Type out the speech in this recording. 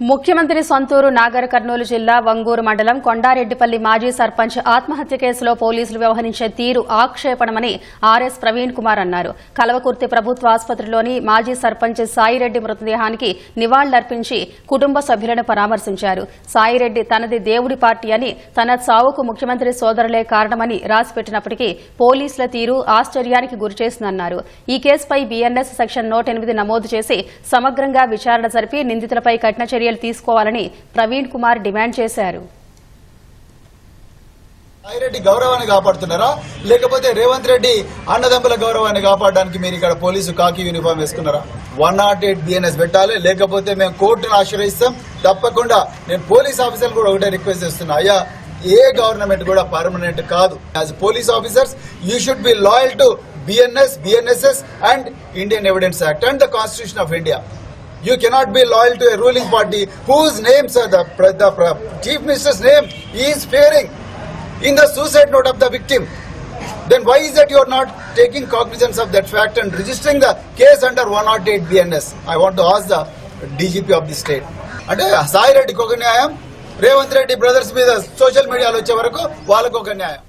ముఖ్యమంత్రి సొంతూరు నాగర్ కర్నూలు జిల్లా వంగూరు మండలం కొండారెడ్డిపల్లి మాజీ సర్పంచ్ ఆత్మహత్య కేసులో పోలీసులు వ్యవహరించే తీరు ఆక్షేపణమని ఆర్ఎస్ ప్రవీణ్ కుమార్ అన్నారు. కలవకుర్తి ప్రభుత్వ ఆసుపత్రిలోని మాజీ సర్పంచ్ సాయిరెడ్డి మృతదేహానికి నివాళులర్పించి కుటుంబ సభ్యులను పరామర్శించారు. సాయిరెడ్డి తనది దేవుడి పార్టీ అని తన సావుకు ముఖ్యమంత్రి సోదరులే కారణమని రాసిపెట్టినప్పటికీ పోలీసుల తీరు ఆశ్చర్యానికి గురిచేసిందన్నారు. ఈ కేసుపై బీఎన్ఎస్ సెక్షన్ నూట ఎనిమిది నమోదు చేసి సమగ్రంగా విచారణ జరిపి నిందితులపై కఠిన చర్యలు తీసుకోవాలని ప్రవీణ్ కుమార్ డిమాండ్ చేశారు. సాయిరెడ్డి గౌరవాన్ని కాపాడుతున్నారా? లేకపోతే రేవంత్ రెడ్డి అన్నదమ్ముల గౌరవాన్ని కాపాడడానికి మీరు ఇక్కడ పోలీసు కాకి యూనిఫామ్ వేసుకున్నారా? వన్ నాట్ ఎయిట్ బిఎన్ఎస్ పెట్టాలి లేకపోతే మేము కోర్టును ఆశ్రయిస్తాం. తప్పకుండా నేను పోలీస్ ఆఫీసర్ కూడా ఒకటే రిక్వెస్ట్ చేస్తున్నా. అయ్యా ఏ గవర్నమెంట్ కూడా పర్మనెంట్ కాదు. As police officers you should be loyal to BNS BNSS and Indian evidence act and the constitution of India You cannot be loyal to a ruling party whose names are the, the chief minister's name is fearing in the suicide note of the victim. Then why is that you are not taking cognizance of that fact and registering the case under 108 BNS? I want to ask the DGP of the state. అంటే సాయి రెడ్డికి ఒక న్యాయం Revanth Reddy brothers మీద social మీడియాలో వచ్చే వరకు వాళ్ళకు ఒక న్యాయం